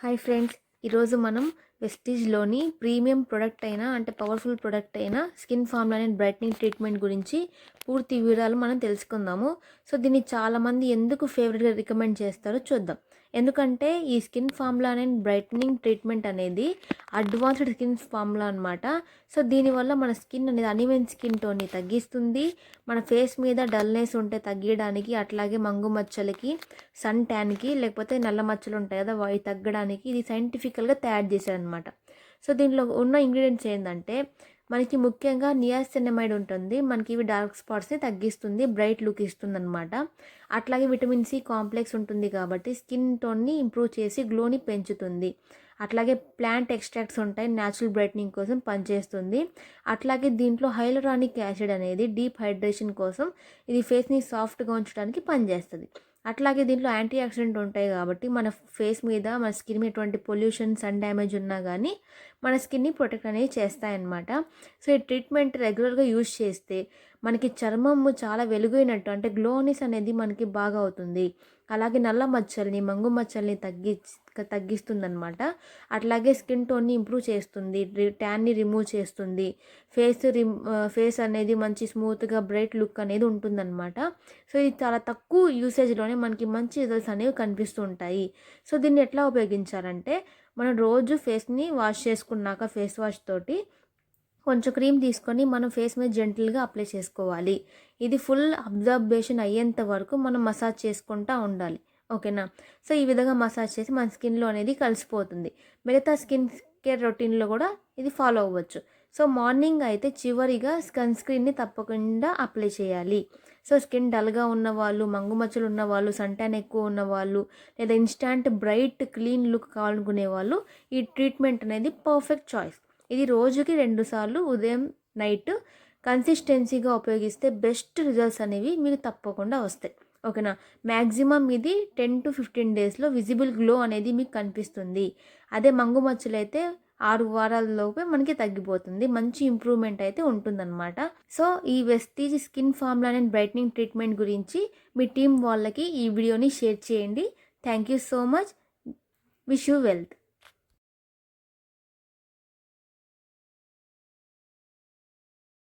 Hi friends ఈరోజు మనం వెస్టీజ్లోని premium product అయిన అంటే పవర్ఫుల్ ప్రొడక్ట్ అయిన skin formula and brightening treatment గురించి పూర్తి వివరాలు మనం తెలుసుకుందాము. సో దీన్ని చాలామంది ఎందుకు ఫేవరెట్గా రికమెండ్ చేస్తారో చూద్దాం. ఎందుకంటే ఈ skin formula and brightening treatment అనేది అడ్వాన్స్డ్ స్కిన్ ఫార్ములా అనమాట సో దీనివల్ల మన స్కిన్ అనేది అనివెన్ స్కిన్ టోన్ని తగ్గిస్తుంది. మన ఫేస్ మీద డల్నెస్ ఉంటే తగ్గించడానికి అట్లాగే మంగు మచ్చలకి సన్ ట్యాన్కి లేకపోతే నల్ల మచ్చలు ఉంటాయి కదా అవి తగ్గడానికి ఇది సైంటిఫికల్గా తయారు చేశారనమాట సో దీనిలో ఉన్న ఇంగ్రీడియంట్స్ ఏంటంటే మనకి ముఖ్యంగా నియాసినమైడ్ ఉంటుంది. మనకి ఇవి డార్క్ స్పాట్స్ని తగ్గిస్తుంది బ్రైట్ లుక్ ఇస్తుంది అనమాట అట్లాగే విటమిన్ సి కాంప్లెక్స్ ఉంటుంది కాబట్టి స్కిన్ టోన్ని ఇంప్రూవ్ చేసి గ్లోని పెంచుతుంది. అట్లాగే ప్లాంట్ ఎక్స్ట్రాక్ట్స్ ఉంటాయి న్యాచురల్ బ్రైట్నింగ్ కోసం పనిచేస్తుంది. అట్లాగే దీంట్లో హైలరానిక్ యాసిడ్ అనేది డీప్ హైడ్రేషన్ కోసం ఇది ఫేస్ని సాఫ్ట్గా ఉంచడానికి పనిచేస్తుంది. అట్లాగే దీంట్లో యాంటీ ఆక్సిడెంట్ ఉంటాయి కాబట్టి మన ఫేస్ మీద మన స్కిన్ మీద ఎటువంటి పొల్యూషన్ సన్ డ్యామేజ్ ఉన్నా కానీ మన స్కిన్ని ప్రొటెక్ట్ అనేది చేస్తాయన్నమాట. సో ఈ ట్రీట్మెంట్ రెగ్యులర్గా యూజ్ చేస్తే మనకి చర్మము చాలా వెలుగైనట్టు అంటే గ్లోనెస్ అనేది మనకి బాగా అవుతుంది. అలాగే నల్ల మచ్చల్ని మంగు మచ్చల్ని తగ్గి తగ్గిస్తుందన్నమాట. అట్లాగే స్కిన్ టోన్ని ఇంప్రూవ్ చేస్తుంది ట్యాన్ని రిమూవ్ చేస్తుంది. ఫేస్ రిమ్ ఫేస్ అనేది మంచి స్మూత్గా బ్రైట్ లుక్ అనేది ఉంటుందన్నమాట. సో ఇది చాలా తక్కువ యూసేజ్లోనే మనకి మంచి రిజల్ట్స్ అనేవి కనిపిస్తుంటాయి సో దీన్ని ఎట్లా ఉపయోగించాలంటే మనం రోజు ఫేస్ని వాష్ చేసుకున్నాక ఫేస్ వాష్ తోటి కొంచెం క్రీమ్ తీసుకొని మనం ఫేస్ మీద జెంటిల్గా అప్లై చేసుకోవాలి. ఇది ఫుల్ అబ్జర్బేషన్ అయ్యేంత వరకు మనం మసాజ్ చేసుకుంటూ ఉండాలి. ఓకేనా? సో ఈ విధంగా మసాజ్ చేసి మన స్కిన్లో అనేది కలిసిపోతుంది. మిగతా స్కిన్ కేర్ రొటీన్లో కూడా ఇది ఫాలో అవ్వచ్చు. సో మార్నింగ్ అయితే చివరిగా సన్ స్క్రీన్ని తప్పకుండా అప్లై చేయాలి. సో స్కిన్ డల్గా ఉన్నవాళ్ళు మంగుమచ్చలు ఉన్నవాళ్ళు సంటాన్ ఎక్కువ ఉన్నవాళ్ళు లేదా ఇన్స్టాంట్ బ్రైట్ క్లీన్ లుక్ కావాలనుకునే వాళ్ళు ఈ ట్రీట్మెంట్ అనేది పర్ఫెక్ట్ చాయిస్. ఇది రోజుకి రెండు సార్లు ఉదయం నైట్ కన్సిస్టెన్సీగా ఉపయోగిస్తే బెస్ట్ రిజల్ట్స్ అనేవి మీకు తప్పకుండా వస్తాయి. ఓకేనా? మ్యాక్సిమం ఇది టెన్ టు ఫిఫ్టీన్ డేస్లో విజిబుల్ గ్లో అనేది మీకు కనిపిస్తుంది. అదే మంగు మచ్చలు అయితే ఆరు వారాలలోపే మనకి తగ్గిపోతుంది. మంచి ఇంప్రూవ్మెంట్ అయితే ఉంటుందన్నమాట. సో ఈ Vestige skin formula and brightening treatment గురించి మీ టీం వాళ్ళకి ఈ వీడియోని షేర్ చేయండి. Thank you so much. Wish you wealth.